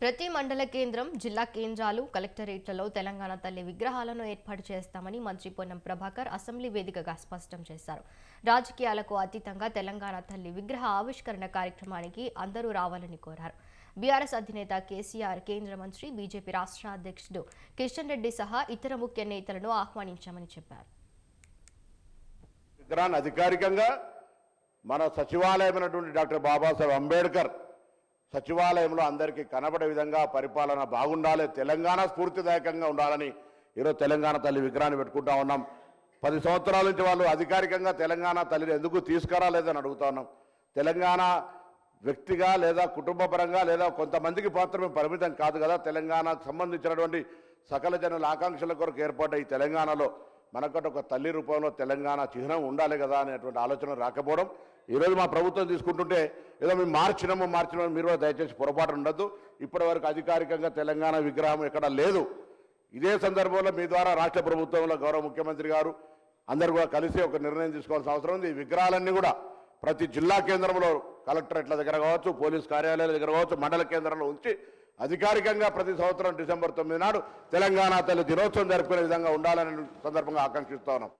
ప్రతి మండల కేంద్రం జిల్లా కేంద్రాలు కలెక్టరేట్లలో తెలంగాణ తల్లి విగ్రహాలను ఏర్పాటు చేస్తామని మంత్రి పొన్నం ప్రభాకర్ అసెంబ్లీ వేదికగా స్పష్టం చేశారు. రాజకీయాలకు అతీతంగా తెలంగాణ తల్లి విగ్రహ ఆవిష్కరణ కార్యక్రమానికి అందరూ రావాలని కోరారు. బీఆర్ఎస్ అధినేత కేసీఆర్ కేంద్ర మంత్రి బీజేపీ రాష్ట్ర అధ్యక్షుడు కిషన్ రెడ్డి సహా ఇతర ముఖ్య నేతలను ఆహ్వానించామని చెప్పారు. అధికారికంగా మన సచివాలయమైనటువంటి డాక్టర్ బాబాసాహెబ్ అంబేద్కర్ సచివాలయంలో అందరికీ కనబడే విధంగా పరిపాలన బాగుండాలి తెలంగాణ స్ఫూర్తిదాయకంగా ఉండాలని ఈరోజు తెలంగాణ తల్లి విగ్రహాన్ని పెట్టుకుంటా ఉన్నాం. పది సంవత్సరాల నుంచి వాళ్ళు అధికారికంగా తెలంగాణ తల్లిని ఎందుకు తీసుకురాలేదని అడుగుతా ఉన్నాం. తెలంగాణ వ్యక్తిగా లేదా కుటుంబ పరంగా లేదా కొంతమందికి మాత్రమే పరిమితం కాదు కదా తెలంగాణకు సంబంధించినటువంటి సకల జనుల ఆకాంక్షల కొరకు ఏర్పడ్డ ఈ తెలంగాణలో మనకంటే ఒక తల్లి రూపంలో తెలంగాణ చిహ్నం ఉండాలి కదా అనేటువంటి ఆలోచన రాకపోవడం ఈరోజు మా ప్రభుత్వం తీసుకుంటుంటే ఏదో మేము మార్చినాము మార్చినాము మీరు కూడా దయచేసి పొరపాటు ఉండద్దు. ఇప్పటివరకు అధికారికంగా తెలంగాణ విగ్రహం ఎక్కడ లేదు. ఇదే సందర్భంలో మీ ద్వారా రాష్ట్ర ప్రభుత్వంలో గౌరవ ముఖ్యమంత్రి గారు అందరు కూడా కలిసి ఒక నిర్ణయం తీసుకోవాల్సిన అవసరం ఉంది. ఈ విగ్రహాలన్నీ కూడా ప్రతి జిల్లా కేంద్రంలో కలెక్టరేట్ల దగ్గర కావచ్చు పోలీస్ కార్యాలయాల దగ్గర కావచ్చు మండల కేంద్రంలో ఉంచి అధికారికంగా ప్రతి సంవత్సరం డిసెంబర్ తొమ్మిది నాడు తెలంగాణ తల్లి దినోత్సవం జరుపుకునే విధంగా ఉండాలని సందర్భంగా ఆకాంక్షిస్తా ఉన్నాం.